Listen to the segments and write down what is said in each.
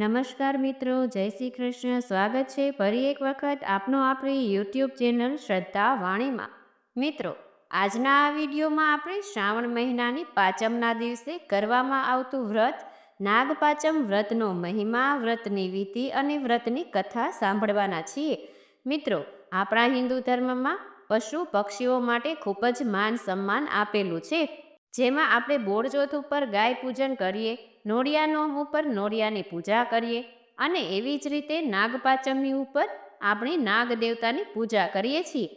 નમસ્કાર મિત્રો, જય શ્રી કૃષ્ણ. સ્વાગત છે ફરી એક વખત આપનો આપણી યુટ્યુબ ચેનલ શ્રદ્ધા વાણીમાં. મિત્રો, આજના આ વિડીયોમાં આપણે શ્રાવણ મહિનાની પાંચમના દિવસે કરવામાં આવતું વ્રત, નાગપાચમ વ્રતનો મહિમા, વ્રતની વિધિ અને વ્રતની કથા સાંભળવાના છીએ. મિત્રો, આપણા હિન્દુ ધર્મમાં પશુ પક્ષીઓ માટે ખૂબ જ માન સન્માન આપેલું છે. જેમાં આપણે બોળજોથ ઉપર ગાય પૂજન કરીએ નોળિયા નોમ ઉપર નોળિયાની પૂજા કરીએ અને એવી જ રીતે નાગપાચમની ઉપર આપણે નાગ દેવતાની પૂજા કરીએ છીએ.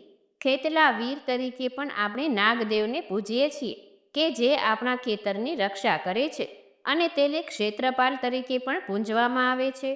ખેતલા વીર તરીકે પણ આપણે નાગદેવને પૂજીએ છીએ કે જે આપણા ખેતરની રક્ષા કરે છે અને તેને ક્ષેત્રપાલ તરીકે પણ પૂંજવામાં આવે છે.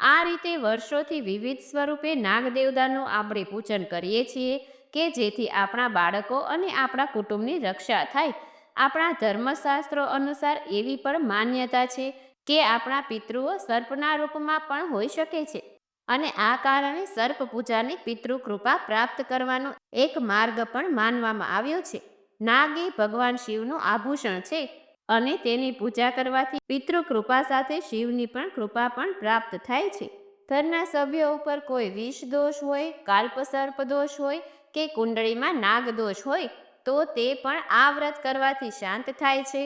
આ રીતે વર્ષોથી વિવિધ સ્વરૂપે નાગદેવતાનું આપણે પૂજન કરીએ છીએ કે જેથી આપણા બાળકો અને આપણા કુટુંબની રક્ષા થાય આપણા ધર્મશાસ્ત્રો અનુસાર એવી પણ માન્યતા છે કે આપણા પિતૃઓ સર્પના રૂપમાં પણ હોઈ શકે છે. અને આ કારણે સર્પ પૂજાની પિતૃ કૃપા પ્રાપ્ત કરવાનો એક માર્ગ પણ માનવામાં આવ્યો છે. નાગ એ ભગવાન શિવનું આભૂષણ છે અને તેની પૂજા કરવાથી પિતૃ કૃપા સાથે શિવની પણ કૃપા પણ પ્રાપ્ત થાય છે. ઘરના સભ્યો ઉપર કોઈ વિષ દોષ હોય, કાલ્પસર્પ દોષ હોય કે કુંડળીમાં નાગ દોષ હોય તો તે પણ આ વ્રત કરવાથી શાંત થાય છે.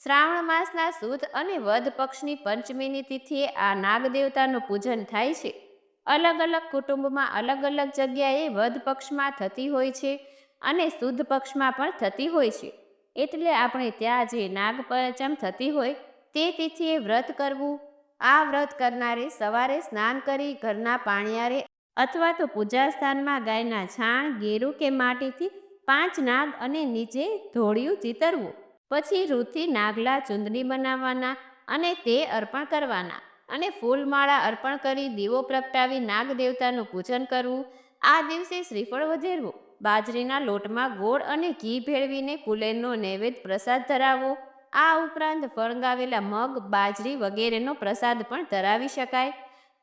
શ્રાવણ માસના સુદ અને વધ પક્ષની પંચમીની તિથિએ આ નાગદેવતાનું પૂજન થાય છે. અલગ અલગ કુટુંબમાં અલગ અલગ જગ્યાએ વધ પક્ષમાં થતી હોય છે અને શુદ્ધ પક્ષમાં પણ થતી હોય છે. એટલે આપણે ત્યાં જે નાગપંચમ થતી હોય તે તિથિએ વ્રત કરવું. આ વ્રત કરનારે સવારે સ્નાન કરી ઘરના પાણિયારે અથવા તો પૂજા સ્થાનમાં ગાયના છાણ, ગેરું કે માટીથી પાંચ નાગ અને નીચે ધોળિયું ચિતરવું. પછી રૂથી નાગલા ચુંદડી બનાવવાના અને તે અર્પણ કરવાના. અને ફૂલમાળા અર્પણ કરી દીવો પ્રગટાવી નાગ દેવતાનું પૂજન કરવું. આ દિવસે શ્રીફળ વધેરવું. બાજરીના લોટમાં ગોળ અને ઘી ભેળવીને કુલેરનો નૈવેદ્ય પ્રસાદ ધરાવવો આ ઉપરાંત ફળગાવેલા મગ, બાજરી વગેરેનો પ્રસાદ પણ ધરાવી શકાય.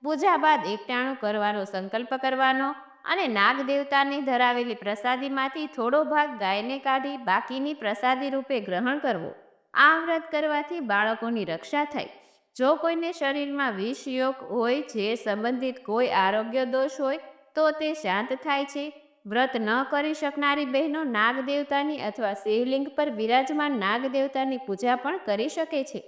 પૂજા બાદ એકટાણું કરવાનો સંકલ્પ કરવાનો. અને નાગ દેવતાની ધરાવેલી પ્રસાદીમાંથી થોડો ભાગ ગાયને કાઢી બાકીની પ્રસાદી રૂપે ગ્રહણ કરવો. આ વ્રત કરવાથી બાળકોની રક્ષા થાય. જો કોઈને શરીરમાં વિષયોગ હોય, જે સંબંધિત કોઈ આરોગ્ય દોષ હોય, તો તે શાંત થાય છે. વ્રત ન કરી શકનારી બહેનો નાગ દેવતાની અથવા શિવલિંગ પર વિરાજમાન નાગ દેવતાની પૂજા પણ કરી શકે છે.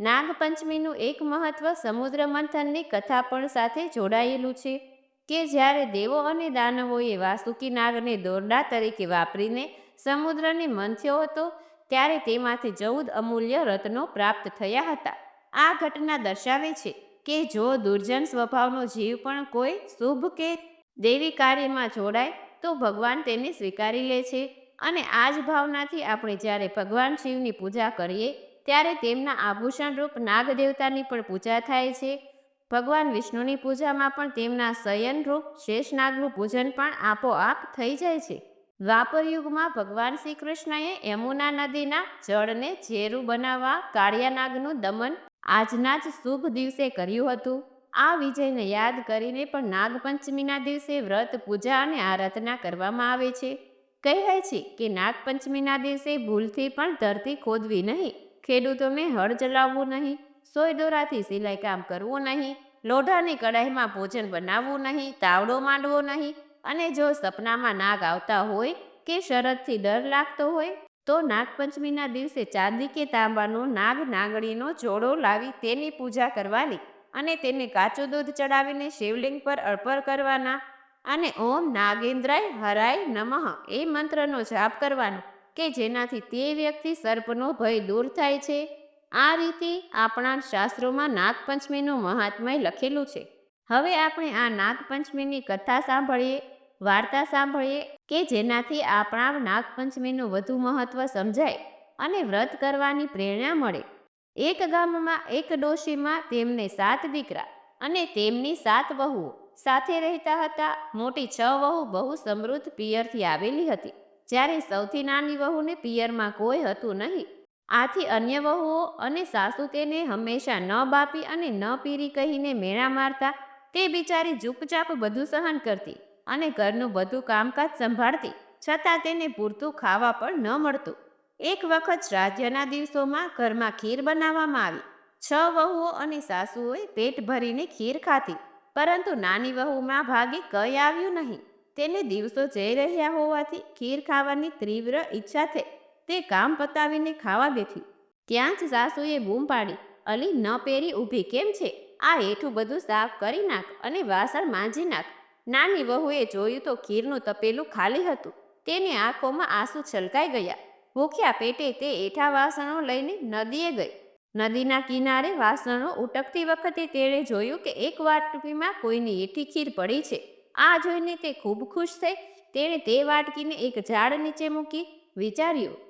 નાગપંચમીનું એક મહત્વ સમુદ્ર મંથનની કથા પણ સાથે જોડાયેલું છે. કે જ્યારે દેવો અને દાનવોએ વાસુકી નાગને દોરડા તરીકે વાપરીને સમુદ્રને મંથ્યો હતો, ત્યારે તેમાંથી ચૌદ અમૂલ્ય રત્નો પ્રાપ્ત થયા હતા. આ ઘટના દર્શાવે છે કે જો દુર્જન સ્વભાવનો જીવ પણ કોઈ શુભ કે દેવી કાર્યમાં જોડાય, તો ભગવાન તેને સ્વીકારી લે છે. અને આ જ ભાવનાથી આપણે જ્યારે ભગવાન શિવની પૂજા કરીએ, ત્યારે તેમના આભૂષણરૂપ નાગદેવતાની પણ પૂજા થાય છે. ભગવાન વિષ્ણુની પૂજામાં પણ તેમના શયનરૂપ શેષનાગનું પૂજન પણ આપોઆપ થઈ જાય છે. દ્વાપર યુગમાં ભગવાન શ્રી કૃષ્ણએ યમુના નદીના જળને ઝેરું બનાવવા કાળિયાનાગનું દમન આજના જ શુભ દિવસે કર્યું હતું. આ વિજયને યાદ કરીને પણ નાગપંચમીના દિવસે વ્રત, પૂજા અને આરાધના કરવામાં આવે છે. કહેવાય છે કે નાગપંચમીના દિવસે ભૂલથી પણ ધરતી ખોદવી નહીં, ખેડૂતોને હળ ચલાવવું નહીં સોય દોરાથી સિલાઈ કામ કરવું નહીં, લોઢાની કડાઈમાં ભોજન બનાવવું નહીં, તાવડો માંડવો નહીં અને જો સપનામાં નાગ આવતા હોય કે શરદથી ડર લાગતો હોય, તો નાગપંચમીના દિવસે ચાંદી કે તાંબાનો નાગ નાગણીનો જોડો લાવી તેની પૂજા કરવાની અને તેને કાચું દૂધ ચડાવીને શિવલિંગ પર અર્પણ કરવાના અને ઓમ નાગેન્દ્રાય હરાય નમઃ એ મંત્રનો જાપ કરવાનો કે જેનાથી તે વ્યક્તિ સર્પનો ભય દૂર થાય છે. આ રીતે આપણા શાસ્ત્રોમાં નાગપંચમીનું મહાત્મય લખેલું છે. હવે આપણે આ નાગપંચમીની કથા સાંભળીએ, વાર્તા સાંભળીએ કે જેનાથી આપણા નાગપંચમીનું વધુ મહત્ત્વ સમજાય અને વ્રત કરવાની પ્રેરણા મળે. એક ગામમાં એક ડોશીમાં તેમને સાત દીકરા અને તેમની સાત વહુઓ સાથે રહેતા હતા. મોટી છ વહુ બહુ સમૃદ્ધ પિયરથી આવેલી હતી. જ્યારે સૌથી નાની વહુને પિયરમાં કોઈ હતું નહીં. આથી અન્ય વહુઓ અને સાસુ તેને હંમેશા ન બાપી અને ન પીરી કહીને મેળા મારતા, તે બિચારી ચૂપચાપ બધું સહન કરતી અને ઘરનું બધું કામકાજ સંભાળતી, છતાં તેને પૂરતું ખાવા પણ ન મળતું. એક વખત શ્રાદ્ધના દિવસોમાં ઘરમાં ખીર બનાવવામાં આવી. છ વહુઓ અને સાસુઓએ પેટ ભરીને ખીર ખાધી, પરંતુ નાની વહુમાં ભાગે કંઈ આવ્યું નહીં. તેને દિવસો જઈ રહ્યા હોવાથી ખીર ખાવાની તીવ્ર ઈચ્છા થઈ તે કામ પતાવીને ખાવા બેઠી ત્યાં જ સાસુએ બૂમ પાડી, અલી, ન પહેરી ઊભી કેમ છે? આ હેઠું બધું સાફ કરી નાખ અને વાસણ માંજી નાખ. નાની વહુએ જોયું તો ખીરનું તપેલું ખાલી હતું. તેની આંખોમાં આંસુ છલકાઈ ગયા. ભૂખ્યા પેટે તે એઠા વાસણો લઈને નદીએ ગઈ. નદીના કિનારે વાસણો ઉટકતી વખતે તેણે જોયું કે એક વાટકીમાં કોઈની એઠી ખીર પડી છે. આ જોઈને તે ખૂબ ખુશ થઈ. તેણે તે વાટકીને એક ઝાડ નીચે મૂકી વિચાર્યું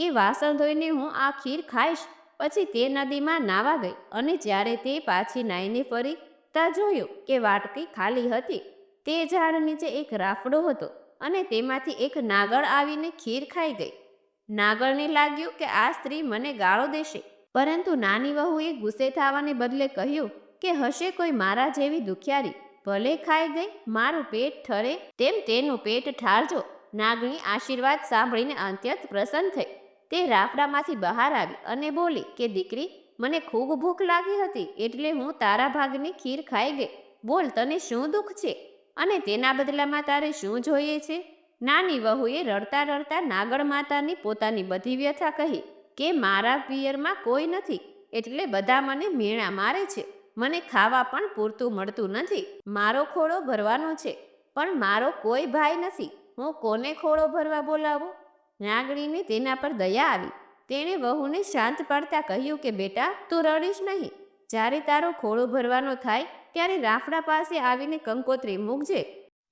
કે વાસણ ધોઈને હું આ ખીર ખાઈશ. પછી તે નદીમાં નાવા ગઈ અને જ્યારે તે પાછી નાઈને ફરી ત્યાં જોયું કે વાટકી ખાલી હતી. તે ઝાડ નીચે એક રાફડો હતો અને તેમાંથી એક નાગળ આવીને ખીર ખાઈ ગઈ. નાગળને લાગ્યું કે આ સ્ત્રી મને ગાળો દેશે. પરંતુ નાની વહુએ ગુસ્સે થવાને બદલે કહ્યું કે હશે કોઈ મારા જેવી દુખિયારી. ભલે ખાઈ ગઈ, મારું પેટ ઠરે, તેમ તેનું પેટ ઠારજો. નાગણી આશીર્વાદ સાંભળીને અત્યંત પ્રસન્ન થઈ. તે રાફડામાંથી બહાર આવી અને બોલી કે, દીકરી, મને ખૂબ ભૂખ લાગી હતી એટલે હું તારા ભાગની ખીર ખાઈ ગઈ. બોલ, તને શું દુઃખ છે? અને તેના બદલામાં તારે શું જોઈએ છે? નાની વહુએ રડતા રડતા નાગર માતાની પોતાની બધી વ્યથા કહી કે, મારા પિયરમાં કોઈ નથી એટલે બધા મને મેણા મારે છે. મને ખાવા પણ પૂરતું મળતું નથી. મારો ખોળો ભરવાનો છે. પણ મારો કોઈ ભાઈ નથી. હું કોને ખોળો ભરવા બોલાવું? નાગણીને તેના પર દયા આવી. તેણે વહુને શાંત પાડતા કહ્યું કે, બેટા, તું રડીશ નહીં. જ્યારે તારો ખોળો ભરવાનો થાય, ત્યારે રાફડા પાસે આવીને કંકોત્રી મૂકજે.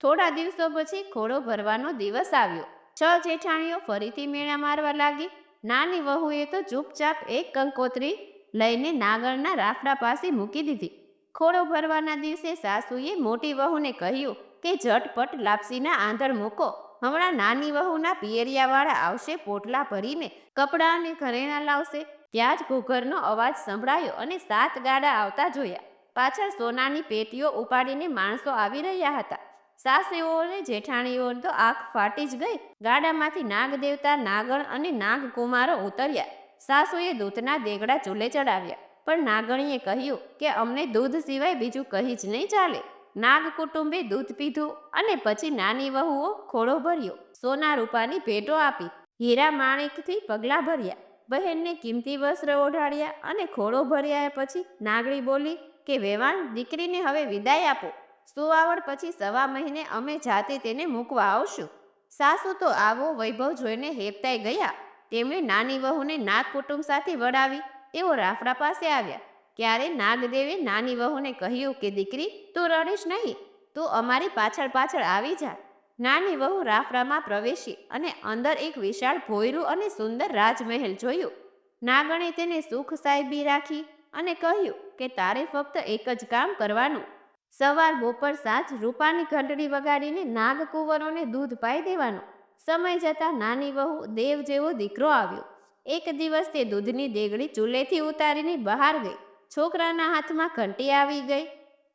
થોડા દિવસો પછી ખોળો ભરવાનો દિવસ આવ્યો. છ જેઠાણીઓ ફરીથી મેળા મારવા લાગી. નાની વહુએ તો ચૂપચાપ એક કંકોત્રી લઈને નાગરના રાફડા પાસે મૂકી દીધી. ખોળો ભરવાના દિવસે સાસુએ મોટી વહુને કહ્યું કે ઝટપટ લાપસીના આંધણ મૂકો. હમણાં નાની વહુના પિયરિયાવાળા આવશે, પોટલા ભરીને કપડાં અને ઘરેણાં લાવશે. ત્યાં જ ઘૂઘરનો અવાજ સંભળાયો અને સાત ગાડા આવતા જોયા. પાછળ સોનાની પેટીઓ ઉપાડીને માણસો આવી રહ્યા હતા. સાસુઓને જેઠાણીઓ તો આંખ ફાટી જ ગઈ. ગાડામાંથી નાગ દેવતા નાગણ અને નાગકુમારો ઉતર્યા. સાસુએ દૂધના દેગડા ચૂલે ચડાવ્યા. પણ નાગણીએ કહ્યું કે અમને દૂધ સિવાય બીજું કહી જ નહીં ચાલે. નાગ કુટુંબે દૂધ પીધું અને પછી નાની વહુઓ ખોળો ભર્યો. સોના રૂપાની ભેટો આપી. હીરા માણેકથી પગલાં ભર્યા. બહેનને કિંમતી વસ્ત્ર ઓઢાડ્યા અને ખોળો ભર્યા પછી નાગડી બોલી કે, વેવાણ, દીકરીને હવે વિદાય આપો. સુવાવડ પછી સવા મહિને અમે જાતે તેને મૂકવા આવશું? સાસુ તો આવો વૈભવ જોઈને હેપતાઈ ગયા. તેમણે નાની વહુને નાગ કુટુંબ સાથે વડાવી તેઓ રાફડા પાસે આવ્યા. ત્યારે નાગદેવે નાની વહુને કહ્યું કે, દીકરી, તું રડીશ નહીં, તું અમારી પાછળ પાછળ આવી જા. નાની વહુ રાફરામાં પ્રવેશી અને અંદર એક વિશાળ ભોયરું અને સુંદર રાજમહેલ જોયું. નાગણે તેને સુખ સાહેબી રાખી અને કહ્યું કે, તારે ફક્ત એક જ કામ કરવાનું. સવાર બપોર સાંજ રૂપાની ઘંટડી વગાડીને નાગકુંવરોને દૂધ પાઈ દેવાનું. સમય જતાં નાની વહુ દેવ જેવો દીકરો આવ્યો. એક દિવસ તે દૂધની દેગડી ચૂલેથી ઉતારીને બહાર ગઈ. છોકરાના હાથમાં ઘંટી આવી ગઈ.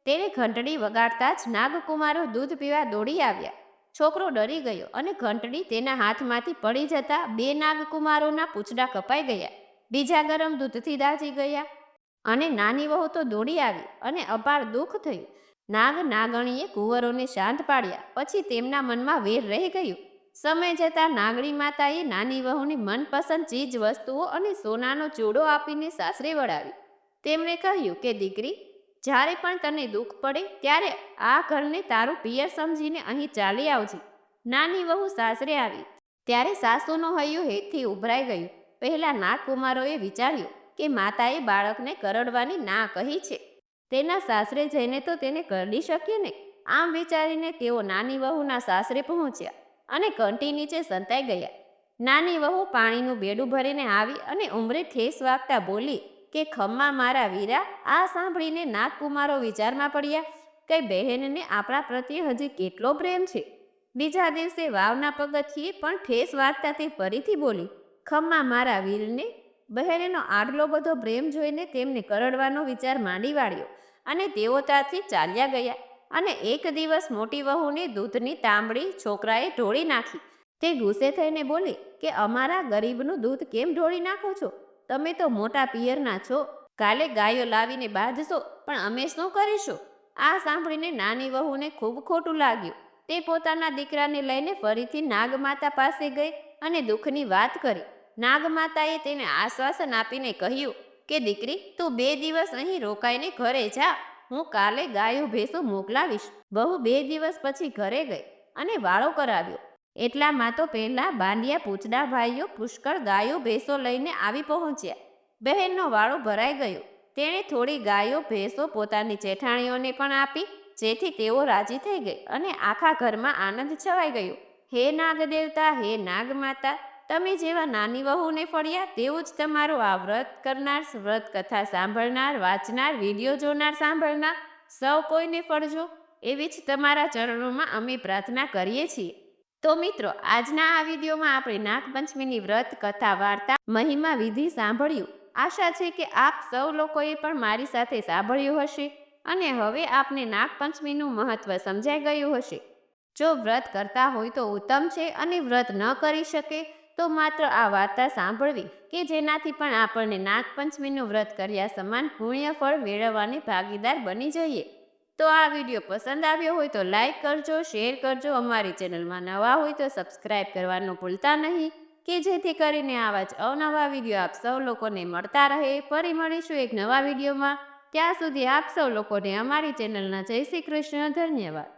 તેને ઘંટડી વગાડતા જ નાગકુમારો દૂધ પીવા દોડી આવ્યા. છોકરો ડરી ગયો અને ઘંટડી તેના હાથમાંથી પડી જતા બે નાગકુમારોના પૂંછડા કપાઈ ગયા. બીજા ગરમ દૂધથી દાજી ગયા અને નાની વહુ તો દોડી આવી અને અપાર દુઃખ થયું. નાગ નાગણીએ કુંવરોને શાંત પાડ્યા, પછી તેમના મનમાં વેર રહી ગયું. સમય જતાં નાગણી માતાએ નાની વહુની મનપસંદ ચીજ વસ્તુઓ અને સોનાનો ચૂડો આપીને સાસરે વળાવી. તેમણે કહ્યું કે, દીકરી, જ્યારે પણ તને દુઃખ પડે, ત્યારે આ ઘરને તારું પિયર સમજીને અહીં ચાલી આવજે. નાની વહુ સાસરે આવી. ત્યારે સાસુનો હૈયું હેતથી ઉભરાઈ ગયું. પહેલાં નાગકુમારોએ વિચાર્યું કે, માતાએ બાળકને કરડવાની ના કહી છે. તેના સાસરે જઈને તો તેને કરડી શકીએ ને આમ વિચારીને તેઓ નાની વહુના સાસરે પહોંચ્યા અને કંટી નીચે સંતાઈ ગયા. નાની વહુ પાણીનું બેડું ભરીને આવી અને ઉમરે ઠેસ વાગતા બોલી કે ખમ્મા મારા વીરા, આ સાંભળીને નાગકુમારો વિચારમાં પડ્યા કે બહેનને આપણા પ્રત્યે હજી કેટલો પ્રેમ છે. બીજા દિવસે વાવના પગથિયે પણ ઠેસ વાગતા તે ફરીથી બોલી, ખમ્મા મારા વીરને, બહેનનો આટલો બધો પ્રેમ જોઈને તેમને કરડવાનો વિચાર માંડી વાળ્યો અને તેઓ ત્યાંથી ચાલ્યા ગયા અને એક દિવસ મોટી વહુની દૂધની તાંબડી છોકરાએ ઢોળી નાખી. તે ગુસ્સે થઈને બોલી કે, અમારા ગરીબનું દૂધ કેમ ઢોળી નાખો છો? તમે તો મોટા પિયરના છો. કાલે ગાયો લાવીને બાંધશો, પણ અમે શું કરીશું? આ સાંભળીને નાની વહુને ખૂબ ખોટું લાગ્યું. તે પોતાના દીકરાને લઈને ફરીથી નાગમાતા પાસે ગઈ અને દુઃખની વાત કરી. નાગમાતાએ તેને આશ્વાસન આપીને કહ્યું કે, દીકરી, તું બે દિવસ અહીં રોકાઈને ઘરે જા. હું કાલે ગાયો ભેંસો મોકલાવીશ. બહુ બે દિવસ પછી ઘરે ગઈ અને વાળો કરાવ્યો. એટલામાં તો પહેલા બાંડિયા પૂછડા ભાઈઓ પુષ્કળ ગાયો ભેંસો લઈને આવી પહોંચ્યા. બહેનનો વાળો ભરાઈ ગયો. તેણે થોડી ગાયો, ભેંસો પોતાની જેઠાણીઓને પણ આપી, જેથી તેઓ રાજી થઈ ગઈ અને આખા ઘરમાં આનંદ છવાઈ ગયો. હે નાગદેવતા, હે નાગમાતા, તમે જેવા નાની વહુને ફળ્યા તેવું જ તમારું આ વ્રત કરનાર, વ્રત કથા સાંભળનાર, વાંચનાર, વીડિયો જોનાર સાંભળનાર સૌ કોઈને ફળજો. એવી જ તમારા ચરણોમાં અમે પ્રાર્થના કરીએ છીએ. તો મિત્રો, આજના આ વિડીયોમાં આપણે નાગપંચમીની વ્રત, કથા, વાર્તા, મહિમા, વિધિ સાંભળ્યું. આશા છે કે આપ સૌ લોકોએ પણ મારી સાથે સાંભળ્યું હશે અને હવે આપને નાગપંચમીનું મહત્વ સમજાઈ ગયું હશે. જો વ્રત કરતા હોય તો ઉત્તમ છે અને વ્રત ન કરી શકે તો માત્ર આ વાર્તા સાંભળવી કે જેનાથી પણ આપણને નાગપંચમીનું વ્રત કર્યા સમાન પુણ્ય ફળ મેળવવાની ભાગીદાર બની જઈએ. તો આ વીડિયો પસંદ આવ્યો હોય તો લાઈક કરજો, શેર કરજો. અમારી ચેનલમાં નવા હોય તો સબસ્ક્રાઈબ કરવાનું ભૂલતા નહીં. કે જેથી કરીને આવા જ અવનવા વીડિયો આપ સૌ લોકોને મળતા રહે. ફરી મળીશું એક નવા વિડીયોમાં. ત્યાં સુધી આપ સૌ લોકોને અમારી ચેનલના જય શ્રી કૃષ્ણ. ધન્યવાદ.